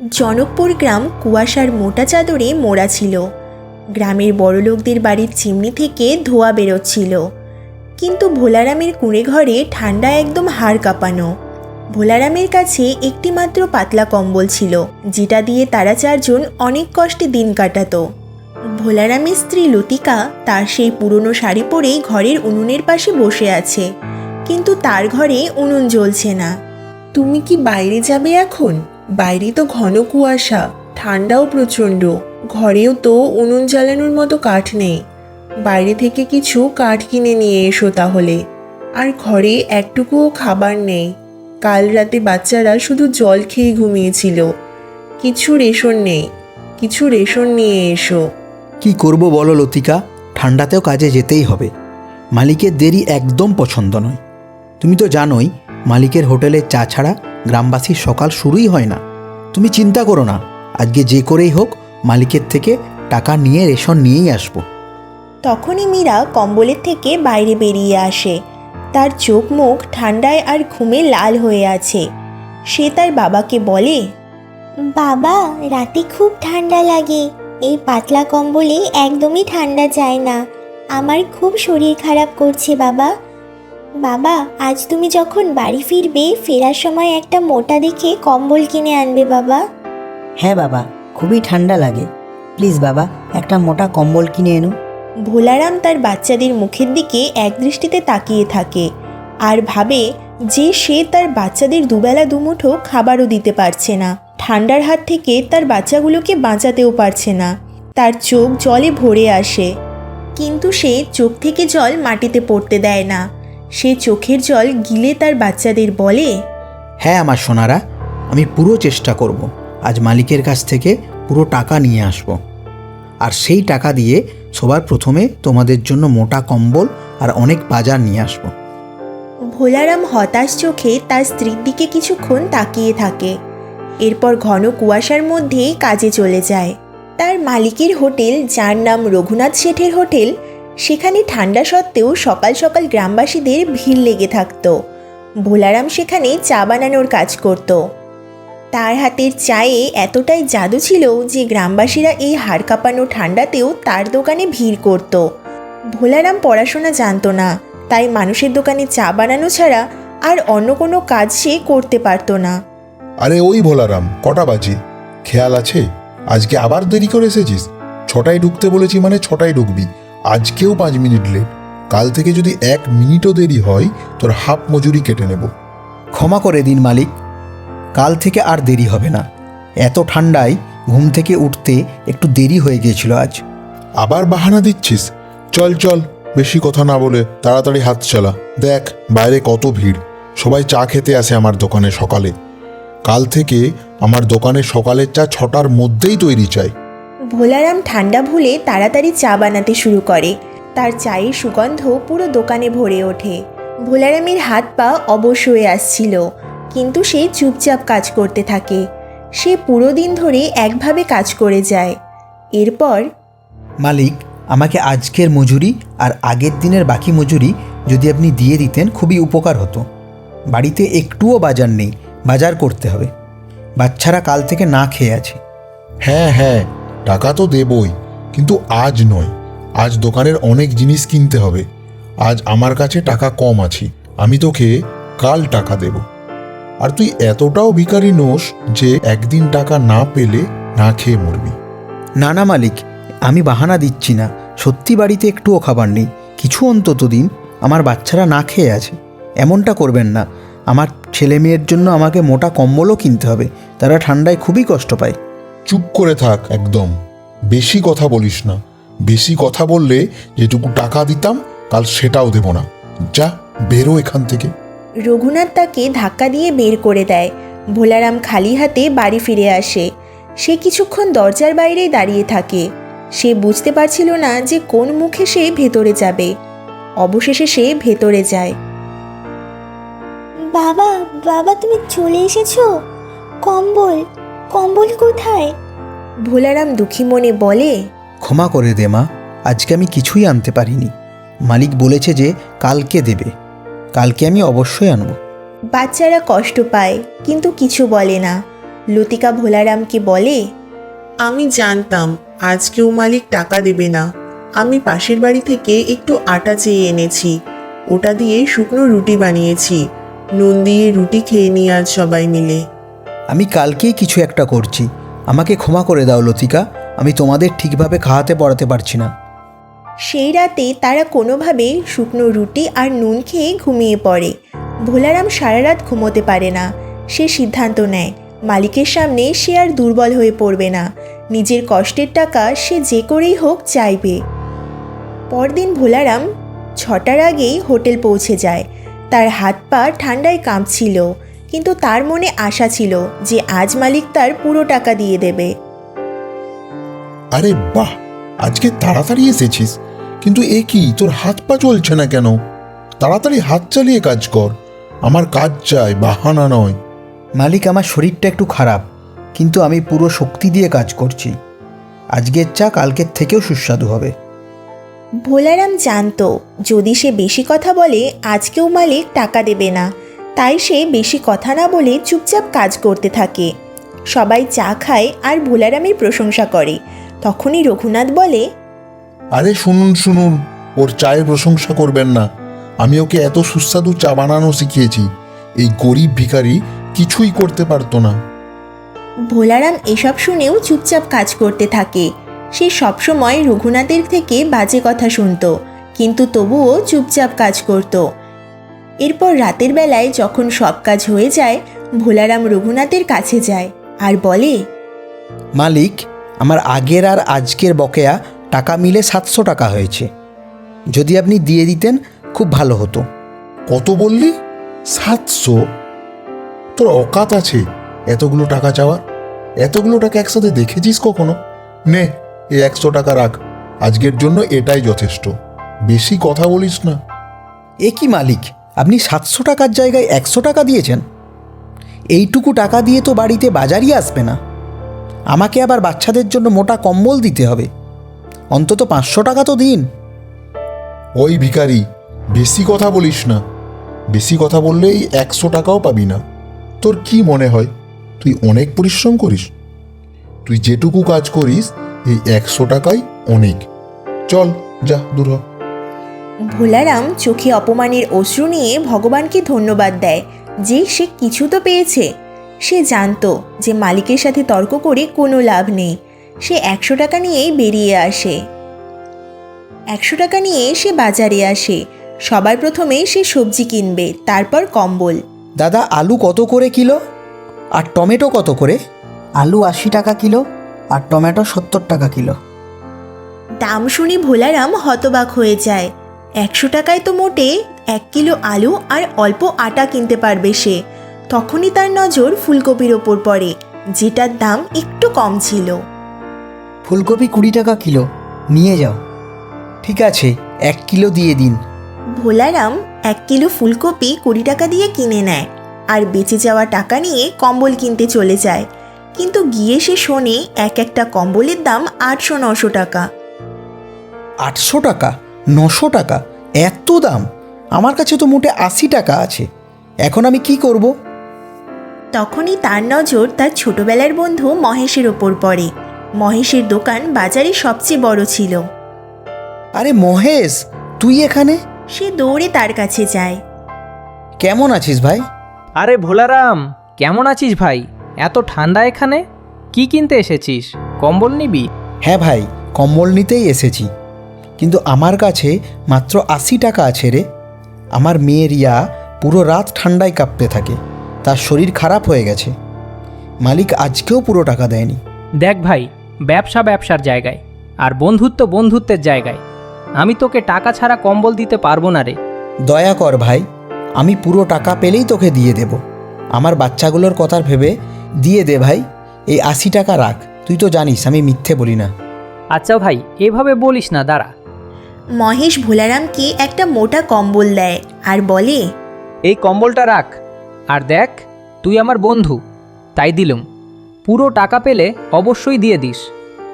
জনকপুর গ্রাম কুয়াশার মোটা চাদরে মোড়া ছিল। গ্রামের বড়লোকদের বাড়ির চিমনি থেকে ধোয়া বেরোচ্ছিল। কিন্তু ভোলারামের কুঁড়ে ঘরে ঠান্ডা একদম হাড় কাঁপানো। ভোলারামের কাছে একটি মাত্র পাতলা কম্বল ছিল, যেটা দিয়ে তারা চারজন অনেক কষ্টে দিন কাটাতো। ভোলারামের স্ত্রী লতিকা তার সেই পুরনো শাড়ি পরেই ঘরের উনুনের পাশে বসে আছে, কিন্তু তার ঘরে উনুন জ্বলছে না। তুমি কি বাইরে যাবে এখন? বাইরে তো ঘন কুয়াশা, ঠান্ডাও প্রচণ্ড, ঘরেও তো উনুন জ্বালানোর মতো কাঠ নেই। বাইরে থেকে কিছু কাঠ কিনে নিয়ে এসো তাহলে। আর ঘরে একটুকুও খাবার নেই। কাল রাতে বাচ্চারা শুধু জল খেয়ে ঘুমিয়েছিল। কিছু রেশন নেই, কিছু রেশন নিয়ে এসো। কি করব বলো লতিকা? ঠান্ডাতেও কাজে যেতেই হবে। মালিকের দেরি একদম পছন্দ নয়। তুমি তো জানোই, মালিকের হোটেলে চা ছাড়া গ্রামবাসীর সকাল শুরুই হয় না। তুমি চিন্তা করো না আজকে যে করেই হোক মালিকের থেকে টাকা নিয়ে রেশন নিয়েই আসব। তখনই মীরা কম্বলের থেকে বাইরে বেরিয়ে আসে। তার চোখ মুখ ঠান্ডায় আর ঘুমে লাল হয়ে আছে। সে তার বাবাকে বলে বাবা রাতে খুব ঠান্ডা লাগে। এই পাতলা কম্বলে একদমই ঠান্ডা যায় না। আমার খুব শরীর খারাপ করছে বাবা। বাবা আজ তুমি যখন বাড়ি ফিরবে ফেরার সময় একটা মোটা দেখে কম্বল কিনে আনবে বাবা। হ্যাঁ বাবা খুবই ঠান্ডা লাগে। প্লিজ বাবা একটা মোটা কম্বল কিনে এনো। ভোলারাম তার বাচ্চাদের মুখের দিকে একদৃষ্টিতে তাকিয়ে থাকে আর ভাবে যে সে তার বাচ্চাদের দুবেলা দুমুঠো খাবারও দিতে পারছে না। ঠান্ডার হাত থেকে তার বাচ্চাগুলোকে বাঁচাতেও পারছে না। তার চোখ জলে ভরে আসে। কিন্তু সে চোখ থেকে জল মাটিতে পড়তে দেয় না। সে চোখের জল গিলে তার বাচ্চাদের বলে হ্যাঁ আমার সোনারা আমি পুরো চেষ্টা করব। আজ মালিকের কাছ থেকে পুরো টাকা নিয়ে আসব। আর সেই টাকা দিয়ে সবার প্রথমে তোমাদের জন্য মোটা কম্বল আর অনেক বাজার নিয়ে আসব। ভোলারাম হতাশ চোখে তার স্ত্রীর দিকে কিছুক্ষণ তাকিয়ে থাকে। এরপর ঘন কুয়াশার মধ্যেই কাজে চলে যায়। তার মালিকের হোটেল যার নাম রঘুনাথ শেঠের হোটেল সেখানে ঠান্ডা সত্ত্বেও সকাল সকাল গ্রামবাসীদের ভিড় লেগে থাকত। ভোলারাম সেখানে চা বানানোর কাজ করত। তার হাতের চায়ে এতটাই জাদু ছিল যে গ্রামবাসীরা এই হাড় কাঁপানো ঠান্ডাতেও তার দোকানে ভিড় করত। ভোলারাম পড়াশোনা জানতো না, তাই মানুষের দোকানে চা বানানো ছাড়া আর অন্য কোনো কাজ সে করতে পারতো না। আরে ওই ভোলারাম, কটা বাজে? খেয়াল আছে? আজকে আবার দেরি করে এসেছিস? ছটায় ঢুকতে বলেছি মানে ছটায় ঢুকবি। আজকেও পাঁচ মিনিট লেট কাল থেকে যদি এক মিনিটও দেরি হয় তোর হাফ মজুরি কেটে নেব। ক্ষমা করে দিন মালিক। কাল থেকে আর দেরি হবে না। এত ঠান্ডায় ঘুম থেকে উঠতে একটু দেরি হয়ে গিয়েছিল আজ। আবার বাহানা দিচ্ছিস? চল চল বেশি কথা না বলে তাড়াতাড়ি হাত চালা। দেখ বাইরে কত ভিড়। সবাই চা খেতে আসে আমার দোকানে সকালে। কাল থেকে আমার দোকানে সকালের চা ছটার মধ্যেই তৈরি চাই। ভোলারাম ঠান্ডা ভুলে তাড়াতাড়ি চা বানাতে শুরু করে। তার চায়ের সুগন্ধ পুরো দোকানে ভরে ওঠে। ভোলারামের হাত পা অবশ হয়ে আসছিল কিন্তু সে চুপচাপ কাজ করতে থাকে। সে পুরো দিন ধরে একভাবে কাজ করে যায়। এরপর মালিক আমাকে আজকের মজুরি আর আগের দিনের বাকি মজুরি যদি আপনি দিয়ে দিতেন খুবই উপকার হতো। বাড়িতে একটুও বাজার নেই বাজার করতে হবে। বাচ্চারা কাল থেকে না খেয়ে আছে। হ্যাঁ হ্যাঁ টাকা তো দেবই, কিন্তু আজ নয়। আজ দোকানের অনেক জিনিস কিনতে হবে। আজ আমার কাছে টাকা কম আছে। আমি তোকে কাল টাকা দেব। আর তুই এতটাও ভিখারি নোস যে একদিন টাকা না পেলে না খেয়ে মরবি। না না মালিক, আমি বাহানা দিচ্ছি না। সত্যি বাড়িতে একটুও খাবার নেই। কিছু অন্তত দিন আমার বাচ্চারা না খেয়ে আছে। এমনটা করবেন না। আমার ছেলে মেয়ের জন্য আমাকে মোটা কম্বলও কিনতে হবে। তারা ঠান্ডায় খুবই কষ্ট পায়। চুপ করে থাক একদম। বেশি কথা বলিস না। বেশি কথা বললে যেটুকু টাকা দিতাম কাল সেটাও দেব না। যা বেরো এখান থেকে। রঘুনাথ তাকে ধাক্কা দিয়ে বের করে দেয়। ভোলারাম খালি হাতে বাড়ি ফিরে আসে। সে কিছুক্ষণ দরজার বাইরেই দাঁড়িয়ে থাকে। সে বুঝতে পারছিল না যে কোন মুখে সে ভেতরে যাবে। অবশেষে সে ভেতরে যায়। বাবা বাবা তুমি চলে এসেছ? কম্বল কম্বল কোথায়? ভোলারাম দুঃখী মনে বলে ক্ষমা করে দে মা আজকে আমি কিছুই আনতে পারিনি। মালিক বলেছে যে কালকে দেবে। কালকে আমি অবশ্যই আনব। বাচ্চারা কষ্ট পায় কিন্তু কিছু বলে না। লতিকা ভোলারামকে বলে আমি জানতাম আজকেও মালিক টাকা দেবে না। আমি পাশের বাড়ি থেকে একটু আটা চেয়ে এনেছি। ওটা দিয়ে শুকনো রুটি বানিয়েছি। নুন দিয়ে রুটি খেয়ে নিই আজ সবাই মিলে। আমি কালকেই কিছু একটা করছি। আমাকে ক্ষমা করে দাও, লতিকা। আমি তোমাদের ঠিকভাবে খাওয়াতে পড়াতে পারছি না। সেই রাতে তারা কোনোভাবে শুকনো রুটি আর নুন খেয়ে ঘুমিয়ে পড়ে। ভোলারাম সারা রাত ঘুমোতে পারে না। সে সিদ্ধান্ত নেয়। মালিকের সামনে সে আর দুর্বল হয়ে পড়বে না। নিজের কষ্টের টাকা সে যে করেই হোক চাইবে। পরদিন ভোলারাম ছটার আগেই হোটেল পৌঁছে যায়। তার হাত পা ঠান্ডায় কাঁপছিল। কিন্তু তার মনে আশা ছিল যে আজ মালিক তার পুরো টাকা দিয়ে দেবে। আরে বাহ আজকে তাড়াতাড়ি এসেছিস। কিন্তু এ কি তোর হাত পা চলছে না কেন? তাড়াতাড়ি হাত চালিয়ে কাজ কর। আমার কাজ চাই বাহানা নয়। মালিক আমার শরীরটা একটু খারাপ কিন্তু আমি পুরো শক্তি দিয়ে কাজ করছি। আজকের চা কালকের থেকেও সুস্বাদু হবে। ভোলারাম জানতো যদি সে বেশি কথা বলে আজকেও মালিক টাকা দেবে না। তাই সে বেশি কথা না বলে চুপচাপ কাজ করতে থাকে। সবাই চা খায় আর ভোলারামের প্রশংসা করে। তখনই রঘুনাথ বলে আরে শুনুন শুনুন ওর চায়ের প্রশংসা করবেন না। আমি ওকে এত সুস্বাদু চা বানানো শিখিয়েছি। এই গরিব ভিখারি কিছুই করতে পারতো না। ভোলারাম এসব শুনেও চুপচাপ কাজ করতে থাকে। সে সবসময় রঘুনাথের থেকে বাজে কথা শুনত কিন্তু তবুও চুপচাপ কাজ করত। এরপর রাতের বেলায় যখন সব কাজ হয়ে যায় ভোলারাম রঘুনাথের কাছে যায় আর বলে মালিক আমার আগের আর আজকের বকেয়া টাকা মিলে সাতশো টাকা হয়েছে। যদি আপনি দিয়ে দিতেন খুব ভালো হতো। কত বললি? সাতশো? তোর অকাত আছে এতগুলো টাকা চাওয়ার। এতগুলো টাকা একসাথে দেখেছিস কখনো? নে এই একশো টাকা রাখ। আজকের জন্য এটাই যথেষ্ট। বেশি কথা বলিস না। এ কি মালিক? আপনি সাতশো টাকার জায়গায় একশো টাকা দিয়েছেন। এইটুকু টাকা দিয়ে তো বাড়িতে বাজারই আসবে না। আমাকে আবার বাচ্চাদের জন্য মোটা কম্বল দিতে হবে। অন্তত পাঁচশো টাকা তো দিন। ওই ভিখারি, বেশি কথা বলিস না। বেশি কথা বললেই একশো টাকাও পাবি না। তোর কি মনে হয়? তুই অনেক পরিশ্রম করিস। তুই যেটুকু কাজ করিস, এই একশো টাকাই অনেক। চল, যা, দূর হ। ভোলারাম চোখে অপমানের অশ্রু নিয়ে ভগবানকে ধন্যবাদ দেয় যে সে কিছু তো পেয়েছে। সে জানতো যে মালিকের সাথে তর্ক করে কোনো লাভ নেই। সে একশো টাকা নিয়েই বেরিয়ে আসে। একশো টাকা নিয়ে সে বাজারে আসে। সবার প্রথমে সে সবজি কিনবে তারপর কম্বল। দাদা আলু কত করে কিলো? আর টমেটো কত করে? আলু আশি টাকা কিলো আর টমেটো সত্তর টাকা কিলো। দাম শুনে ভোলারাম হতবাক হয়ে যায়। একশো টাকায় তো মোটে এক কিলো আলু আর অল্প আটা কিনতে পারবে সে। তখনই তার নজর ফুলকপির ওপর পড়ে যেটার দাম একটু কম ছিল। ফুলকপি কুড়ি টাকা কিলো নিয়ে যাও। ঠিক আছে এক কিলো দিয়ে দিন। ভোলারাম এক কিলো ফুলকপি কুড়ি টাকা দিয়ে কিনে নেয় আর বেঁচে যাওয়া টাকা নিয়ে কম্বল কিনতে চলে যায়। কিন্তু গিয়ে সে শোনে এক একটা কম্বলের দাম আটশো নশো টাকা। আটশো টাকা? নশো টাকা? এত দাম? আমার কাছে তো মোটে আশি টাকা আছে। এখন আমি কি করব? তখনই তার নজর তার ছোটবেলার বন্ধু মহেশের ওপর পড়ে। মহেশের দোকান বাজারে সবচেয়ে বড় ছিল। আরে মহেশ তুই এখানে? সে দৌড়ে তার কাছে যায়। কেমন আছিস ভাই? আরে ভোলারাম কেমন আছিস ভাই? এত ঠান্ডা এখানে? কি কিনতে এসেছিস? কম্বল নিবি? হ্যাঁ ভাই কম্বল নিতেই এসেছি। কিন্তু আমার কাছে মাত্র আশি টাকা আছে রে। আমার মেয়ে রিয়া পুরো রাত ঠান্ডায় কাঁপতে থাকে। তার শরীর খারাপ হয়ে গেছে। মালিক আজকেও পুরো টাকা দেয়নি। দেখ ভাই ব্যবসা ব্যবসার জায়গায় আর বন্ধুত্ব বন্ধুত্বের জায়গায়। আমি তোকে টাকা ছাড়া কম্বল দিতে পারব না রে। দয়া কর ভাই আমি পুরো টাকা পেলেই তোকে দিয়ে দেব। আমার বাচ্চাগুলোর কথা ভেবে দিয়ে দে ভাই এই আশি টাকা রাখ। তুই তো জানিস আমি মিথ্যে বলি না। আচ্ছা ভাই এভাবে বলিস না দাঁড়া। মহেশ ভোলারামকে একটা মোটা কম্বল দেয় আর বলে এই কম্বলটা রাখ। আর দেখ তুই আমার বন্ধু। তাই দিলুম। পুরো টাকা পেলে অবশ্যই দিয়ে দিস।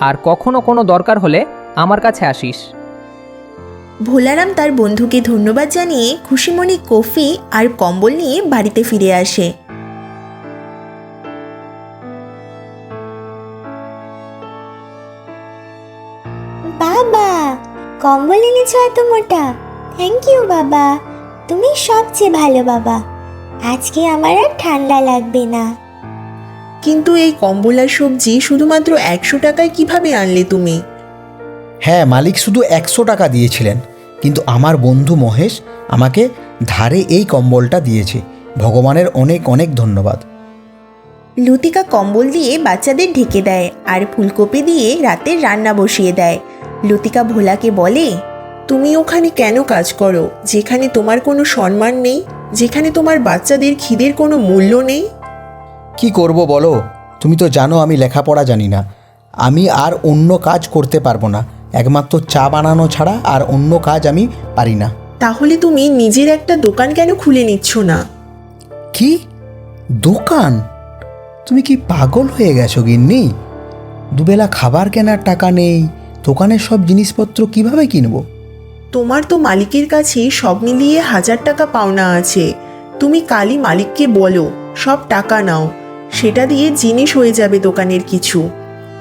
আর কখনো কোনো দরকার হলে আমার কাছে আসিস। ভোলারাম তার বন্ধুকে ধন্যবাদ জানিয়ে খুশিমণি কফি আর কম্বল নিয়ে বাড়িতে ফিরে আসে। কম্বল এনেছো এত মোটা। থ্যাংক ইউ বাবা। তুমি সবচেয়ে ভালো বাবা। আজকে আমার আর ঠান্ডা লাগবে না। কিন্তু এই কম্বল আর সবজি শুধুমাত্র একশো টাকায় কীভাবে আনলে তুমি? হ্যাঁ মালিক শুধু একশো টাকা দিয়েছিলেন। কিন্তু আমার বন্ধু মহেশ আমাকে ধারে এই কম্বলটা দিয়েছে। ভগবানের অনেক অনেক ধন্যবাদ। লতিকা কম্বল দিয়ে বাচ্চাদের ঢেকে দেয় আর ফুলকপি দিয়ে রাতের রান্না বসিয়ে দেয়। লতিকা ভোলাকে বলে তুমি ওখানে কেন কাজ করো? যেখানে তোমার কোনো সম্মান নেই যেখানে তোমার বাচ্চাদের খিদের কোনো মূল্য নেই? কি করব বলো? তুমি তো জানো আমি লেখাপড়া জানি না। আমি আর অন্য কাজ করতে পারব না। একমাত্র চা বানানো ছাড়া আর অন্য কাজ আমি পারি না। তাহলে তুমি নিজের একটা দোকান কেন খুলে নিচ্ছ না? কি? দোকান? তুমি কি পাগল হয়ে গেছো গিন্নি? দুবেলা খাবার কেনার টাকা নেই দোকানের সব জিনিসপত্র কীভাবে কিনব? তোমার তো মালিকের কাছে সব মিলিয়ে হাজার টাকা পাওনা আছে। তুমি কালই মালিককে বলো সব টাকা নাও। সেটা দিয়ে জিনিস হয়ে যাবে দোকানের কিছু।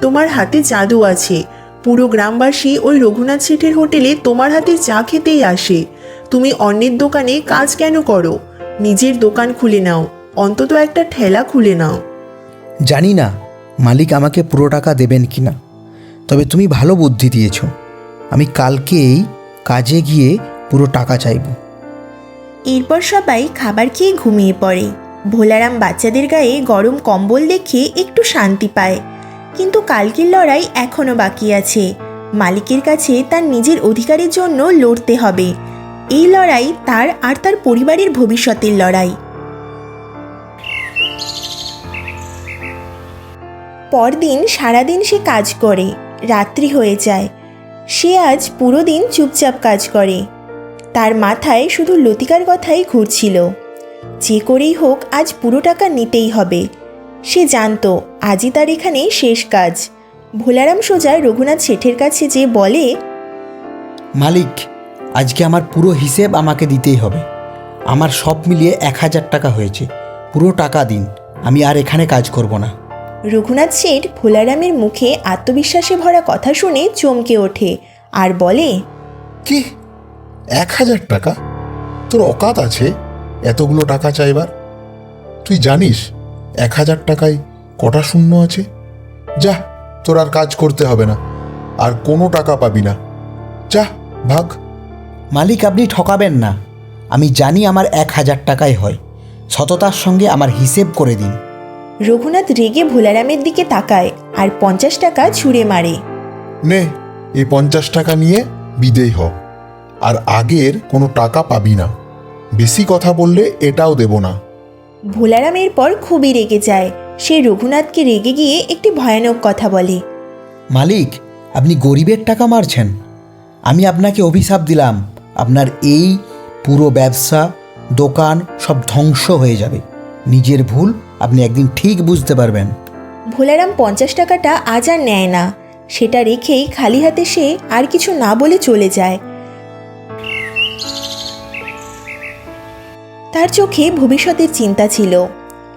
তোমার হাতে জাদু আছে। পুরো গ্রামবাসী ওই রঘুনাথ শেঠের হোটেলে তোমার হাতে চা খেতেই আসে। তুমি অন্যের দোকানে কাজ কেন করো? নিজের দোকান খুলে নাও অন্তত একটা ঠেলা খুলে নাও। জানি না মালিক আমাকে পুরো টাকা দেবেন কি না তবে তুমি ভালো বুদ্ধি দিয়েছ। আমি কালকেই কাজে গিয়ে পুরো টাকা চাইব। এরপর সবাই খাবার খেয়ে ঘুমিয়ে পড়ে। ভোলারাম বাচ্চাদের গায়ে গরম কম্বল দেখে একটু শান্তি পায়। কিন্তু কালকের লড়াই এখনও বাকি আছে। মালিকের কাছে তার নিজের অধিকারের জন্য লড়তে হবে। এই লড়াই তার আর তার পরিবারের ভবিষ্যতের লড়াই। পরদিন সারাদিন সে কাজ করে। রাত্রি হয়ে যায়। সে আজ পুরো দিন চুপচাপ কাজ করে। তার মাথায় শুধু লতিকার কথাই ঘুরছিল। যে করেই হোক আজ পুরো টাকা নিতেই হবে। সে জানতো, আজই তার এখানে শেষ কাজ। ভোলারাম সোজা রঘুনাথ শেঠের কাছে যে বলে, মালিক, আজকে আমার পুরো হিসেব আমাকে দিতেই হবে। আমার সব মিলিয়ে এক হাজার টাকা হয়েছে। পুরো টাকা দিন, আমি আর এখানে কাজ করব না। রঘুনাথ শেঠ ভোলারামের মুখে আত্মবিশ্বাসে ভরা কথা শুনে চমকে ওঠে আর বলে কি? এক হাজার টাকা? তোর অকাত আছে? এতগুলো টাকা চাইবার? তুই জানিস এক হাজার টাকায় কটা শূন্য আছে? যা তোর আর কাজ করতে হবে না আর কোনো টাকা পাবি না। যা ভাগ। মালিক আপনি ঠকাবেন না। আমি জানি আমার এক হাজার টাকাই হয়। সততার সঙ্গে আমার হিসেব করে দিন। রঘুনাথ রেগে ভোলারামের দিকে তাকায় আর পঞ্চাশ টাকা ছুঁড়ে মারে। নে এই পঞ্চাশ টাকা নিয়ে বিদেয় হ। আর আগের কোনো টাকা পাবি না। বেশি কথা বললে এটাও দেব না। ভোলারাম এরপর খুবই রেগে যায়। সে রঘুনাথকে রেগে গিয়ে একটি ভয়ানক কথা বলে। মালিক আপনি গরিবের টাকা মারছেন। আমি আপনাকে অভিশাপ দিলাম। আপনার এই পুরো ব্যবসা দোকান সব ধ্বংস হয়ে যাবে। নিজের ভুল আপনি একদিন ঠিক বুঝতে পারবেন। ভোলারাম পঞ্চাশ টাকাটা আজ আর নেয় না। সেটা রেখেই খালি হাতে সে আর কিছু না বলে চলে যায়। তার চোখে ভবিষ্যতের চিন্তা ছিল।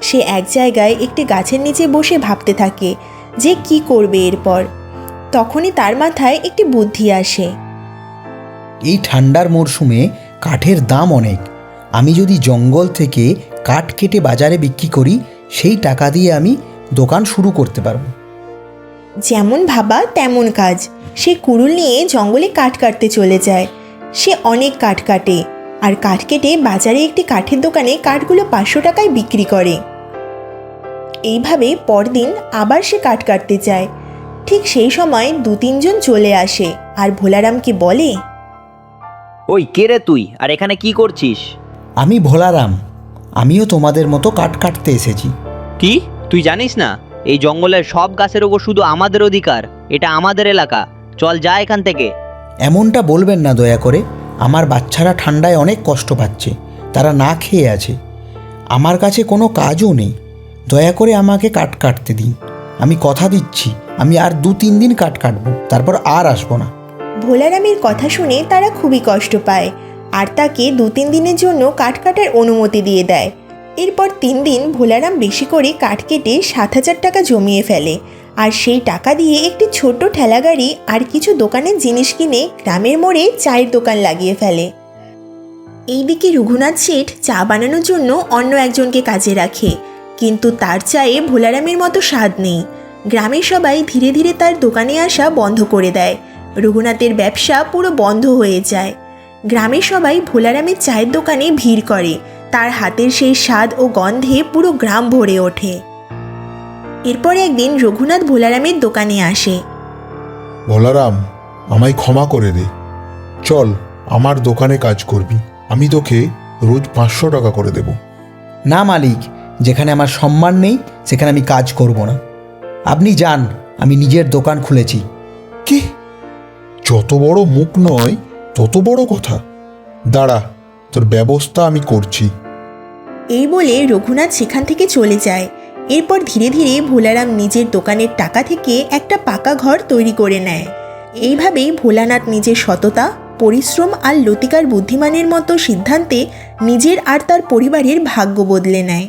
সে এক জায়গায় একটি গাছের নিচে বসে ভাবতে থাকে যে কি করবে এরপর। তখনই তার মাথায় একটি বুদ্ধি আসে। এই ঠান্ডার মরশুমে কাঠের দাম অনেক। আমি যদি জঙ্গল থেকে কাঠ কেটে বাজারে বিক্রি করি সেই টাকা দিয়ে আমি দোকান শুরু করতে পারব। যেমন ভাবা তেমন কাজ। সে কুড়ুল নিয়ে জঙ্গলে কাঠ কাটতে চলে যায়। সে অনেক কাঠ কাটে আর কাঠ কেটে বাজারে একটি কাঠের দোকানে কাঠগুলো পাঁচশো টাকায় বিক্রি করে। এইভাবে পরদিন আবার সে কাঠ কাটতে যায়। ঠিক সেই সময় দু তিনজন চলে আসে আর ভোলারামকে বলে? ওই কে রে তুই? আর এখানে কি করছিস? আমি ভোলারাম। আমিও তোমাদের মতো কাঠ কাটতে এসেছি। কি? তুই জানিস না? এই জঙ্গলের সব গাছের ওপর শুধু আমাদের অধিকার এটা আমাদের এলাকা। চল যা এখান থেকে। এমনটা বলবেন না দয়া করে। আমার বাচ্চারা ঠান্ডায় অনেক কষ্ট পাচ্ছে। তারা না খেয়ে আছে। আমার কাছে কোনো কাজও নেই। দয়া করে আমাকে কাঠ কাটতে দিন। আমি কথা দিচ্ছি। আমি আর দু তিন দিন কাঠ কাটবো। তারপর আর আসব না। ভোলারামের কথা শুনে তারা খুবই কষ্ট পায়। আর তাকে দু তিন দিনের জন্য কাঠ কাটার অনুমতি দিয়ে দেয়। এরপর তিন দিন ভোলারাম বেশি করে কাঠ কেটে সাত হাজার টাকা জমিয়ে ফেলে। আর সেই টাকা দিয়ে একটি ছোট্ট ঠেলাগাড়ি আর কিছু দোকানের জিনিস কিনে গ্রামের মোড়ে চায়ের দোকান লাগিয়ে ফেলে। এইদিকে রঘুনাথ শেঠ চা বানানোর জন্য অন্য একজনকে কাজে রাখে। কিন্তু তার চায়ে ভোলারামের মতো স্বাদ নেই। গ্রামের সবাই ধীরে ধীরে তার দোকানে আসা বন্ধ করে দেয়। রঘুনাথের ব্যবসা পুরো বন্ধ হয়ে যায়। গ্রামের সবাই ভোলারামের চায়ের দোকানে ভিড় করে। তার হাতের সেই স্বাদ ও গন্ধে পুরো গ্রাম ভরে ওঠে। এরপর একদিন রঘুনাথ ভোলারামের দোকানে আসে। বলারাম আমায় ক্ষমা করে দে। চল আমার দোকানে কাজ করবি। আমি তোকে রোজ পাঁচশো টাকা করে দেব। না মালিক যেখানে আমার সম্মান নেই সেখানে আমি কাজ করব না। আপনি যান আমি নিজের দোকান খুলেছি। কি? যত বড় মুখ নয় তত বড় কথা। দাঁড়া, তোর ব্যবস্থা আমি করছি। এই বলে রঘুনাথ সেখান থেকে চলে যায়। এরপর ধীরে ধীরে ভোলারাম নিজের দোকানের টাকা থেকে একটা পাকা ঘর তৈরি করে নেয়। এইভাবেই ভোলানাথ নিজের সততা, পরিশ্রম আর লতিকার বুদ্ধিমানের মতো সিদ্ধান্তে নিজের আর তার পরিবারের ভাগ্য বদলে নেয়।